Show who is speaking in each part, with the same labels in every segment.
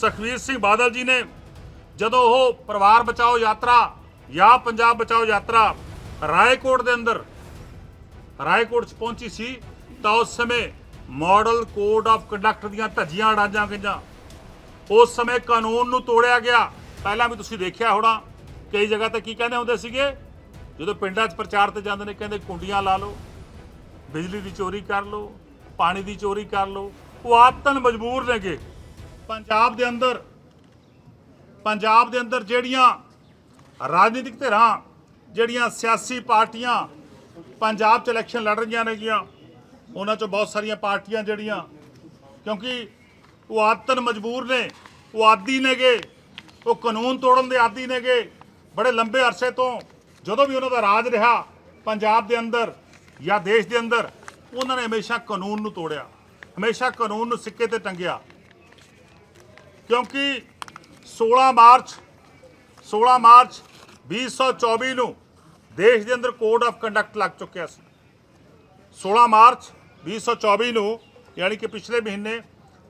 Speaker 1: ਸੁਖਵੀਰ ਸਿੰਘ ਬਾਦਲ ਜੀ ਨੇ ਜਦੋਂ ਉਹ ਪਰਿਵਾਰ ਬਚਾਓ ਯਾਤਰਾ ਜਾਂ ਪੰਜਾਬ ਬਚਾਓ ਯਾਤਰਾ ਰਾਏਕੋਟ ਦੇ ਅੰਦਰ, ਰਾਏਕੋਟ ਚ ਪਹੁੰਚੀ ਸੀ, ਤਾਂ ਉਸ ਸਮੇਂ ਮਾਡਲ ਕੋਡ ਆਫ ਕੰਡਕਟ ਦੀਆਂ ਧੱਜੀਆਂ ਅੜਾਜਾਂ ਗਈਆਂ। ਉਸ ਸਮੇਂ ਕਾਨੂੰਨ ਨੂੰ ਤੋੜਿਆ ਗਿਆ। ਪਹਿਲਾਂ ਵੀ ਤੁਸੀਂ ਦੇਖਿਆ ਹੋਣਾ, ਕਈ ਜਗ੍ਹਾ ਤੇ ਕੀ ਕਹਿੰਦੇ ਹੁੰਦੇ ਸੀਗੇ? ਜਦੋਂ ਪਿੰਡਾਂ 'ਚ ਪ੍ਰਚਾਰ ਤੇ ਜਾਂਦੇ ਨੇ, ਕਹਿੰਦੇ ਕੁੰਡੀਆਂ ਲਾ ਲਓ, ਬਿਜਲੀ ਦੀ ਚੋਰੀ ਕਰ ਲਓ, ਪਾਣੀ ਦੀ ਚੋਰੀ ਕਰ ਲਓ, ਉਹ ਆਦਤਨ ਮਜਬੂਰ ਨੇਗੇ। ਪੰਜਾਬ ਦੇ ਅੰਦਰ, ਪੰਜਾਬ ਦੇ ਅੰਦਰ ਜਿਹੜੀਆਂ ਰਾਜਨੀਤਿਕ ਧਿਰਾਂ, ਜਿਹੜੀਆਂ ਸਿਆਸੀ ਪਾਰਟੀਆਂ ਪੰਜਾਬ 'ਚ ਇਲੈਕਸ਼ਨ ਲੜ ਰਹੀਆਂ ਨੇਗੀਆਂ, ਉਹਨਾਂ 'ਚੋਂ ਬਹੁਤ ਸਾਰੀਆਂ ਪਾਰਟੀਆਂ ਜਿਹੜੀਆਂ, ਕਿਉਂਕਿ ਉਹ ਆਦਤਨ ਮਜਬੂਰ ਨੇ, ਉਹ ਆਦੀ ਨੇਗੇ, ਉਹ ਕਾਨੂੰਨ ਤੋੜਨ ਦੇ ਆਦੀ ਨੇਗੇ, ਬੜੇ ਲੰਬੇ ਅਰਸੇ ਤੋਂ ਜਦੋਂ ਵੀ ਉਹਨਾਂ ਦਾ ਰਾਜ ਰਿਹਾ, ਪੰਜਾਬ ਦੇ ਅੰਦਰ ਜਾਂ ਦੇਸ਼ ਦੇ ਅੰਦਰ, ਉਹਨਾਂ ਨੇ ਹਮੇਸ਼ਾ ਕਾਨੂੰਨ ਨੂੰ ਤੋੜਿਆ, ਹਮੇਸ਼ਾ ਕਾਨੂੰਨ ਨੂੰ ਸਿੱਕੇ ਤੇ ਟੰਗਿਆ। ਕਿਉਂਕਿ 16 ਮਾਰਚ 16 ਮਾਰਚ 2024 ਨੂੰ ਦੇਸ਼ ਦੇ ਅੰਦਰ ਕੋਡ ਆਫ ਕੰਡਕਟ ਲੱਗ ਚੁੱਕਿਆ ਸੀ। 16 ਮਾਰਚ 2024 ਨੂੰ ਯਾਨੀ ਕਿ ਪਿਛਲੇ ਮਹੀਨੇ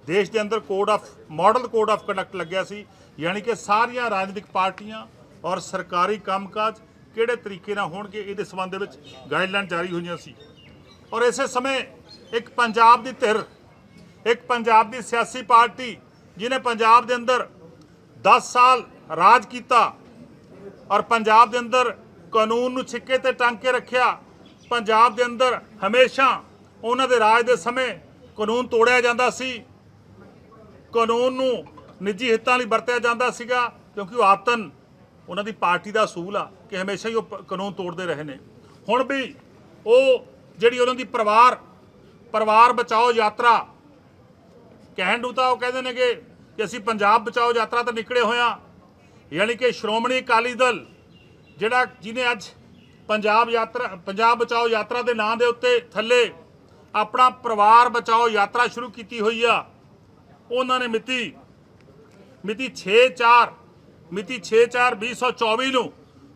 Speaker 1: ਦੇਸ਼ ਦੇ ਅੰਦਰ code of model code of conduct ਲੱਗਿਆ ਸੀ। ਯਾਨੀ ਕਿ ਸਾਰੀਆਂ ਰਾਜਨੀਤਿਕ ਪਾਰਟੀਆਂ ਔਰ ਸਰਕਾਰੀ ਕੰਮਕਾਜ ਕਿਹੜੇ ਤਰੀਕੇ ਨਾਲ ਹੋਣਗੇ ਇਹਦੇ ਸੰਬੰਧ ਦੇ ਵਿੱਚ ਗਾਈਡਲਾਈਨ ਜਾਰੀ ਹੋਈਆਂ ਸੀ। ਔਰ ਇਸੇ ਸਮੇਂ ਇੱਕ ਪੰਜਾਬ ਦੀ ਧਿਰ, ਇੱਕ ਪੰਜਾਬ ਦੀ ਸਿਆਸੀ ਪਾਰਟੀ ਜਿਹਨੇ ਪੰਜਾਬ ਦੇ ਅੰਦਰ 10 ਸਾਲ ਰਾਜ ਕੀਤਾ ਔਰ ਪੰਜਾਬ ਦੇ ਅੰਦਰ ਕਾਨੂੰਨ ਨੂੰ ਛਿੱਕੇ ਤੇ ਟੰਗ ਕੇ ਰੱਖਿਆ, ਪੰਜਾਬ ਦੇ ਅੰਦਰ ਹਮੇਸ਼ਾ ਉਹਨਾਂ ਦੇ ਰਾਜ ਦੇ ਸਮੇਂ ਕਾਨੂੰਨ ਤੋੜਿਆ ਜਾਂਦਾ ਸੀ। ਕਾਨੂੰਨ ਨੂੰ ਨਿੱਜੀ ਹਿੱਤਾਂ ਲਈ ਵਰਤਿਆ ਜਾਂਦਾ ਸੀਗਾ ਕਿਉਂਕਿ ਉਹ ਆਤਨ ਉਹਨਾਂ ਦੀ ਪਾਰਟੀ ਦਾ ਅਸੂਲ ਆ ਕਿ ਹਮੇਸ਼ਾ ਹੀ ਉਹ ਕਾਨੂੰਨ ਤੋੜਦੇ ਰਹੇ ਨੇ। ਹੁਣ ਵੀ ਉਹ ਜਿਹੜੀ ਉਹਨਾਂ ਦੀ ਪਰਿਵਾਰ ਪਰਿਵਾਰ ਬਚਾਓ ਯਾਤਰਾ, ਕਹਿਣ ਨੂੰ ਤਾਂ ਉਹ ਕਹਿੰਦੇ ਨੇਗੇ ਕਿ ਕਿ ਅਸੀਂ ਪੰਜਾਬ ਬਚਾਓ ਯਾਤਰਾ ਤੇ ਨਿਕਲੇ ਹੋਇਆ ਯਾਨੀ ਕਿ ਸ਼੍ਰੋਮਣੀ ਅਕਾਲੀ ਦਲ, ਜਿਹੜਾ ਜਿਹਨੇ ਅੱਜ ਪੰਜਾਬ ਯਾਤਰਾ, ਪੰਜਾਬ ਬਚਾਓ ਯਾਤਰਾ ਦੇ ਨਾਂ ਦੇ ਉੱਤੇ ਥੱਲੇ ਆਪਣਾ ਪਰਿਵਾਰ ਬਚਾਓ ਯਾਤਰਾ ਸ਼ੁਰੂ ਕੀਤੀ ਹੋਈ ਆ। ਉਹਨਾਂ ਨੇ ਮਿਤੀ ਮਿਤੀ 6/4 ਮਿਤੀ 6/4/2024 ਨੂੰ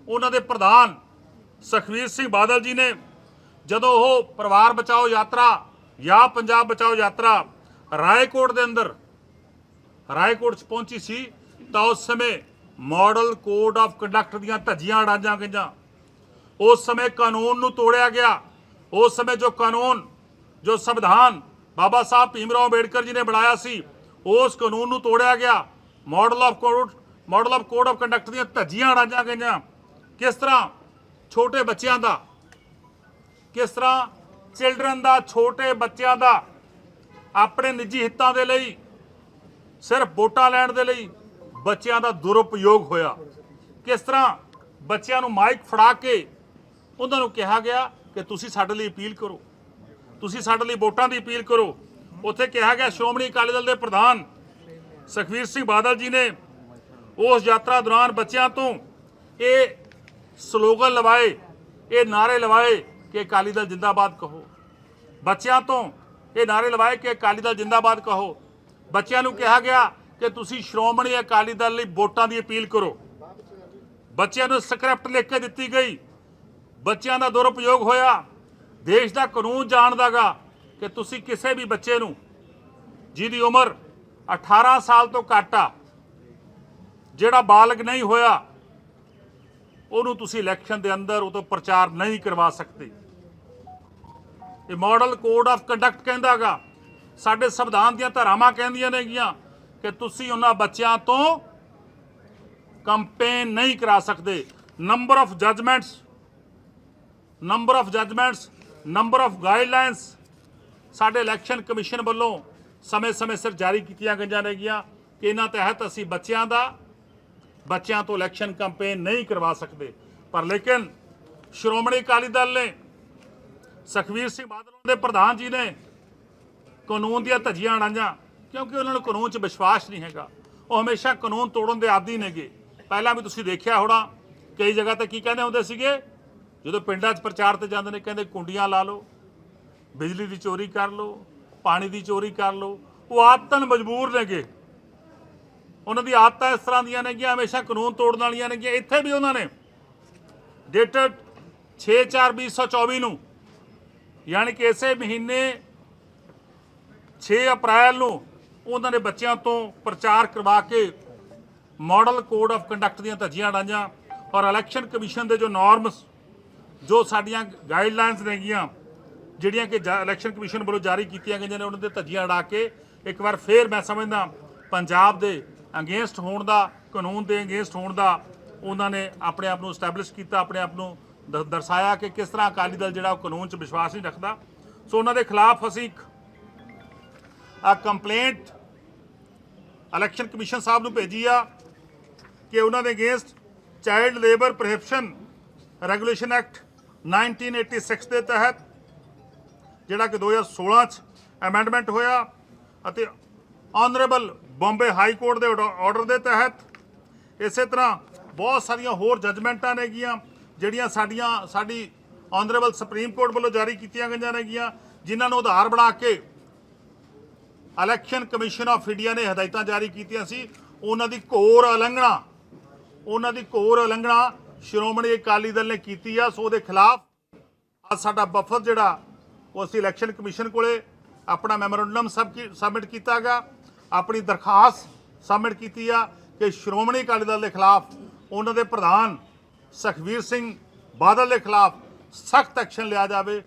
Speaker 1: ਉਹਨਾਂ ਦੇ ਪ੍ਰਧਾਨ ਸੁਖਵੀਰ ਸਿੰਘ ਬਾਦਲ ਜੀ ਨੇ ਜਦੋਂ ਉਹ ਪਰਿਵਾਰ ਬਚਾਓ ਯਾਤਰਾ ਜਾਂ ਪੰਜਾਬ ਬਚਾਓ ਯਾਤਰਾ ਰਾਏਕੋਟ ਦੇ ਅੰਦਰ ਰਾਏਕੋਟ 'ਚ ਪਹੁੰਚੀ ਸੀ, ਤਾਂ ਉਸ ਸਮੇਂ ਮਾਡਲ ਕੋਡ ਆਫ ਕੰਡਕਟ ਦੀਆਂ ਧੱਜੀਆਂ ਅੜਾਜਾਂ ਗਈਆਂ। ਉਸ ਸਮੇਂ ਕਾਨੂੰਨ ਨੂੰ ਤੋੜਿਆ ਗਿਆ। ਉਸ ਸਮੇਂ ਜੋ ਕਾਨੂੰਨ, ਜੋ ਸੰਵਿਧਾਨ ਬਾਬਾ ਸਾਹਿਬ ਭੀਮਰਾਓ ਅੰਬੇਡਕਰ ਜੀ ਨੇ ਬਣਾਇਆ ਸੀ, ਉਸ ਕਾਨੂੰਨ ਨੂੰ ਤੋੜਿਆ ਗਿਆ। Model of code, model of code of conduct ਦੀਆਂ ਧੱਜੀਆਂ ਅੜਾਜਾਂ ਗਈਆਂ। ਕਿਸ ਤਰ੍ਹਾਂ ਛੋਟੇ ਬੱਚਿਆਂ ਦਾ, ਕਿਸ ਤਰ੍ਹਾਂ ਚਿਲਡਰਨ ਦਾ, ਛੋਟੇ ਬੱਚਿਆਂ ਦਾ ਆਪਣੇ ਨਿੱਜੀ ਹਿੱਤਾਂ ਦੇ ਲਈ ਸਿਰਫ ਵੋਟਾਂ ਲੈਣ ਦੇ ਲਈ ਬੱਚਿਆਂ ਦਾ ਦੁਰਉਪਯੋਗ ਹੋਇਆ। ਕਿਸ ਤਰ੍ਹਾਂ ਬੱਚਿਆਂ ਨੂੰ ਮਾਈਕ ਫੜਾ ਕੇ ਉਹਨਾਂ ਨੂੰ ਕਿਹਾ ਗਿਆ ਕਿ ਤੁਸੀਂ ਸਾਡੇ ਲਈ ਅਪੀਲ ਕਰੋ, ਤੁਸੀਂ ਸਾਡੇ ਲਈ ਵੋਟਾਂ ਦੀ ਅਪੀਲ ਕਰੋ। ਉੱਥੇ ਕਿਹਾ ਗਿਆ, ਸ਼੍ਰੋਮਣੀ ਅਕਾਲੀ ਦਲ ਦੇ ਪ੍ਰਧਾਨ ਸੁਖਵੀਰ ਸਿੰਘ ਬਾਦਲ ਜੀ ਨੇ ਉਸ ਯਾਤਰਾ ਦੌਰਾਨ ਬੱਚਿਆਂ ਤੋਂ ਇਹ ਸਲੋਗਨ ਲਵਾਏ, ਇਹ ਨਾਰੇ ਲਵਾਏ ਕਿ ਅਕਾਲੀ ਦਲ ਜਿੰਦਾਬਾਦ ਕਹੋ। ਬੱਚਿਆਂ ਤੋਂ ਇਹ ਨਾਰੇ ਲਵਾਏ ਕਿ ਅਕਾਲੀ ਦਲ ਜਿੰਦਾਬਾਦ ਕਹੋ। ਬੱਚਿਆਂ ਨੂੰ ਕਿਹਾ ਗਿਆ ਕਿ ਤੁਸੀਂ ਸ਼੍ਰੋਮਣੀ ਅਕਾਲੀ ਦਲ ਲਈ ਵੋਟਾਂ ਦੀ ਅਪੀਲ ਕਰੋ। ਬੱਚਿਆਂ ਨੂੰ ਸਕ੍ਰਿਪਟ ਲਿਖ ਕੇ ਦਿੱਤੀ ਗਈ। ਬੱਚਿਆਂ ਦਾ ਦੁਰਉਪਯੋਗ ਹੋਇਆ। ਦੇਸ਼ ਦਾ ਕਾਨੂੰਨ ਜਾਣਦਾਗਾ ਕਿ ਤੁਸੀਂ ਕਿਸੇ ਵੀ ਬੱਚੇ ਨੂੰ ਜਿਹਦੀ ਉਮਰ 18 ਸਾਲ ਤੋਂ ਘੱਟ ਆ, ਜਿਹੜਾ ਬਾਲਗ ਨਹੀਂ ਹੋਇਆ, ਉਹਨੂੰ ਤੁਸੀਂ ਇਲੈਕਸ਼ਨ ਦੇ ਅੰਦਰ ਉਹ ਤੋਂ ਪ੍ਰਚਾਰ ਨਹੀਂ ਕਰਵਾ ਸਕਦੇ। ਇਹ ਮਾਡਲ ਕੋਡ ਆਫ ਕੰਡਕਟ ਕਹਿੰਦਾਗਾ ਸਾਡੇ ਸੰਵਿਧਾਨ ਦੀਆਂ ਧਾਰਾਵਾਂ ਕਹਿੰਦੀਆਂ ਨੇਗੀਆਂ ਕਿ ਤੁਸੀਂ ਉਹਨਾਂ ਬੱਚਿਆਂ ਤੋਂ ਕੰਪੇਨ ਨਹੀਂ ਕਰਾ ਸਕਦੇ। Number of judgements number of judgements number of guidelines ਸਾਡੇ ਇਲੈਕਸ਼ਨ ਕਮਿਸ਼ਨ ਵੱਲੋਂ ਸਮੇਂ-ਸਮੇਂ ਸਿਰ ਜਾਰੀ ਕੀਤੀਆਂ ਗਈਆਂ ਨੇਗੀਆਂ ਕਿ ਇਹਨਾਂ ਤਹਿਤ ਅਸੀਂ ਬੱਚਿਆਂ ਦਾ, ਬੱਚਿਆਂ ਤੋਂ ਇਲੈਕਸ਼ਨ ਕੈਂਪੇਨ ਨਹੀਂ ਕਰਵਾ ਸਕਦੇ। ਪਰ ਲੇਕਿਨ ਸ਼੍ਰੋਮਣੀ ਅਕਾਲੀ ਦਲ ਨੇ, ਸੁਖਵੀਰ ਸਿੰਘ ਬਾਦਲ ਦੇ ਪ੍ਰਧਾਨ ਜੀ ਨੇ ਕਾਨੂੰਨ ਦੀਆਂ ਧੱਜੀਆਂ ਅੜਾਈਆਂ, ਕਿਉਂਕਿ ਉਹਨਾਂ ਨੂੰ ਕਾਨੂੰਨ 'ਚ ਵਿਸ਼ਵਾਸ ਨਹੀਂ ਹੈਗਾ। ਉਹ ਹਮੇਸ਼ਾ ਕਾਨੂੰਨ ਤੋੜਨ ਦੇ ਆਦੀ ਨੇਗੇ। ਪਹਿਲਾਂ ਵੀ ਤੁਸੀਂ ਦੇਖਿਆ ਹੋਣਾ, ਕਈ ਜਗ੍ਹਾ ਤੇ ਕੀ ਕਹਿੰਦੇ ਹੁੰਦੇ ਸੀਗੇ? ਜਦੋਂ ਪਿੰਡਾਂ 'ਚ ਪ੍ਰਚਾਰ ਤੇ ਜਾਂਦੇ ਨੇ, ਕਹਿੰਦੇ ਕੁੰਡੀਆਂ ਲਾ ਲਓ, ਬਿਜਲੀ ਦੀ ਚੋਰੀ ਕਰ ਲਓ, ਪਾਣੀ ਦੀ ਚੋਰੀ ਕਰ ਲਓ। ਉਹ ਆਦਤਨ ਮਜਬੂਰ ਨੇਗੇ। ਉਹਨਾਂ ਦੀ ਆਦਤਾਂ ਇਸ ਤਰ੍ਹਾਂ ਦੀਆਂ ਨੇਗੀਆਂ, ਹਮੇਸ਼ਾ ਕਾਨੂੰਨ ਤੋੜਨ ਵਾਲੀਆਂ ਨੇਗੀਆਂ। ਇੱਥੇ ਵੀ ਉਹਨਾਂ ਨੇ ਡੇਟਡ 6/4/2024 ਨੂੰ, ਯਾਨੀ ਕਿ ਇਸੇ ਮਹੀਨੇ 6 ਅਪ੍ਰੈਲ ਨੂੰ ਉਹਨਾਂ ਨੇ ਬੱਚਿਆਂ ਤੋਂ ਪ੍ਰਚਾਰ ਕਰਵਾ ਕੇ ਮਾਡਲ ਕੋਡ ਆਫ ਕੰਡਕਟ ਦੀਆਂ ਧੱਜੀਆਂ ਡਾਂਜਾਂ ਔਰ ਇਲੈਕਸ਼ਨ ਕਮਿਸ਼ਨ ਦੇ ਜੋ ਨਾਰਮਸ ਜੋ ਸਾਡੀਆਂ ਗਾਈਡਲਾਈਨਸ ਨੇਗੀਆਂ, ਜਿਹੜੀਆਂ ਕਿ ਜਾ- ਇਲੈਕਸ਼ਨ ਕਮਿਸ਼ਨ ਵੱਲੋਂ ਜਾਰੀ ਕੀਤੀਆਂ ਗਈਆਂ ਨੇ, ਉਹਨਾਂ ਦੇ ਧੱਜੀਆਂ ਉਡਾ ਕੇ ਇੱਕ ਵਾਰ ਫੇਰ ਮੈਂ ਸਮਝਦਾ ਪੰਜਾਬ ਦੇ ਅਗੇਂਸਟ ਹੋਣ ਦਾ, ਕਾਨੂੰਨ ਦੇ ਅਗੇਂਸਟ ਹੋਣ ਦਾ ਉਹਨਾਂ ਨੇ ਆਪਣੇ ਆਪ ਨੂੰ ਸਟੈਬਲਿਸ਼ ਕੀਤਾ, ਆਪਣੇ ਆਪ ਨੂੰ ਦ- ਦਰਸਾਇਆ ਕਿ ਕਿਸ ਤਰ੍ਹਾਂ ਅਕਾਲੀ ਦਲ ਜਿਹੜਾ ਉਹ ਕਾਨੂੰਨ 'ਚ ਵਿਸ਼ਵਾਸ ਨਹੀਂ ਰੱਖਦਾ। ਸੋ ਉਹਨਾਂ ਦੇ ਖਿਲਾਫ ਅਸੀਂ ਆ ਕੰਪਲੇਂਟ ਇਲੈਕਸ਼ਨ ਕਮਿਸ਼ਨ ਸਾਹਿਬ ਨੂੰ ਭੇਜੀ ਆ ਕਿ ਉਹਨਾਂ ਦੇ against child labour prohibition regulation act 1986 ਦੇ ਤਹਿਤ, ਜਿਹੜਾ ਕਿ 2016 ਚ ਐਮੈਂਡਮੈਂਟ ਹੋਇਆ ਅਤੇ ਆਨਰੇਬਲ ਬੰਬੇ ਹਾਈ ਕੋਰਟ ਦੇ ਆਰਡਰ ਦੇ ਤਹਿਤ ਇਸੇ ਤਰ੍ਹਾਂ ਬਹੁਤ ਸਾਰੀਆਂ ਹੋਰ ਜਜਮੈਂਟਾਂ ਨੇਗੀਆਂ ਜਿਹੜੀਆਂ ਸਾਡੀਆਂ ਸਾਡੀ ਆਨਰੇਬਲ ਸੁਪਰੀਮ ਕੋਰਟ ਵੱਲੋਂ ਜਾਰੀ ਕੀਤੀਆਂ ਗਈਆਂ ਨੇਗੀਆਂ ਜਿਨ੍ਹਾਂ ਨੂੰ ਆਧਾਰ ਬਣਾ ਕੇ ਇਲੈਕਸ਼ਨ ਕਮਿਸ਼ਨ ਆਫ ਇੰਡੀਆ ਨੇ ਹਦਾਇਤਾਂ ਜਾਰੀ ਕੀਤੀਆਂ ਸੀ। ਉਹਨਾਂ ਦੀ ਘੋਰ ਉਲੰਘਣਾ, ਉਹਨਾਂ ਦੀ ਘੋਰ ਉਲੰਘਣਾ ਸ਼੍ਰੋਮਣੀ ਅਕਾਲੀ ਦਲ ਨੇ ਕੀਤੀ ਆ, ਸੋ ਉਹਦੇ ਖਿਲਾਫ ਅੱਜ ਸਾਡਾ ਵਫ਼ਦ ਜਿਹੜਾ, ਉਹ ਅਸੀਂ ਇਲੈਕਸ਼ਨ ਕਮਿਸ਼ਨ ਕੋਲੇ ਆਪਣਾ ਮੈਮੋਰੰਡਮ ਸਬਮਿਟ ਕੀਤਾ ਗਿਆ ਆਪਣੀ ਦਰਖਾਸਤ ਸਬਮਿਟ ਕੀਤੀ ਆ ਕਿ ਸ਼੍ਰੋਮਣੀ ਅਕਾਲੀ ਦਲ ਦੇ ਖਿਲਾਫ, ਉਹਨਾਂ ਦੇ ਪ੍ਰਧਾਨ ਸੁਖਵੀਰ ਸਿੰਘ ਬਾਦਲ ਦੇ ਖਿਲਾਫ ਸਖਤ ਐਕਸ਼ਨ ਲਿਆ ਜਾਵੇ।